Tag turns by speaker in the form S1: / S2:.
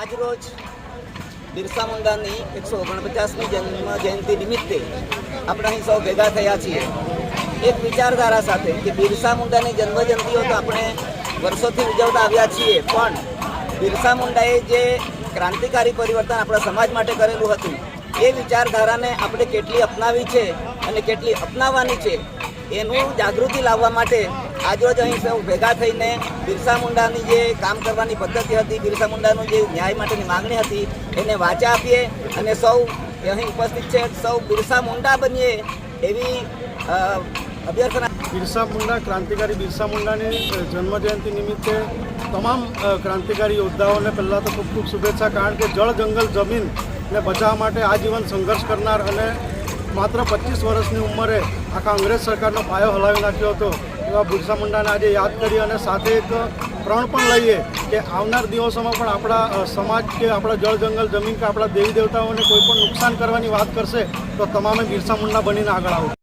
S1: આજ રોજ બિરસા મુંડાની એકસો ઓગણપચાસમી જન્મ જયંતિ નિમિત્તે આપણે અહીં સૌ ભેગા થયા છીએ. એક વિચારધારા સાથે કે બિરસા મુંડાની જન્મજયંતિઓ તો આપણે વર્ષોથી ઉજવતા આવ્યા છીએ, પણ બિરસા મુંડાએ જે ક્રાંતિકારી પરિવર્તન આપણા સમાજ માટે કરેલું હતું, એ વિચારધારાને આપણે કેટલી અપનાવી છે અને કેટલી અપનાવવાની છે, એનું જાગૃતિ લાવવા માટે આજરોજ અહીં સૌ ભેગા થઈને બિરસા મુંડાની જે કામ કરવાની પદ્ધતિ હતી, બિરસા મુંડાનું જે ન્યાય માટેની માગણી હતી, એને વાચા આપીએ અને સૌ અહીં ઉપસ્થિત છે. સૌ બિરસા મુંડા બનીએ એવી અભ્યર્થના
S2: બિરસા મુંડા ક્રાંતિકારી બિરસા મુંડાની જન્મજયંતિ નિમિત્તે તમામ ક્રાંતિકારી યોદ્ધાઓને પહેલાં તો ખૂબ ખૂબ શુભેચ્છા, કારણ કે જળ, જંગલ, જમીન ને બચાવવા માટે આજીવન સંઘર્ષ કરનાર અને માત્ર પચીસ વર્ષની ઉંમરે આખા અંગ્રેજ સરકારનો પાયો હલાવી નાખ્યો હતો. એવા બિરસા મુંડાને આજે યાદ કરી અને સાથે એક પ્રણ પણ લઈએ કે આવનાર દિવસોમાં પણ આપણા સમાજ કે આપણા જળ જંગલ, જમીન કે આપણા દેવી દેવતાઓને કોઈ પણ નુકસાન કરવાની વાત કરશે તો તમામે બિરસા મુંડા બનીને આગળ આવું.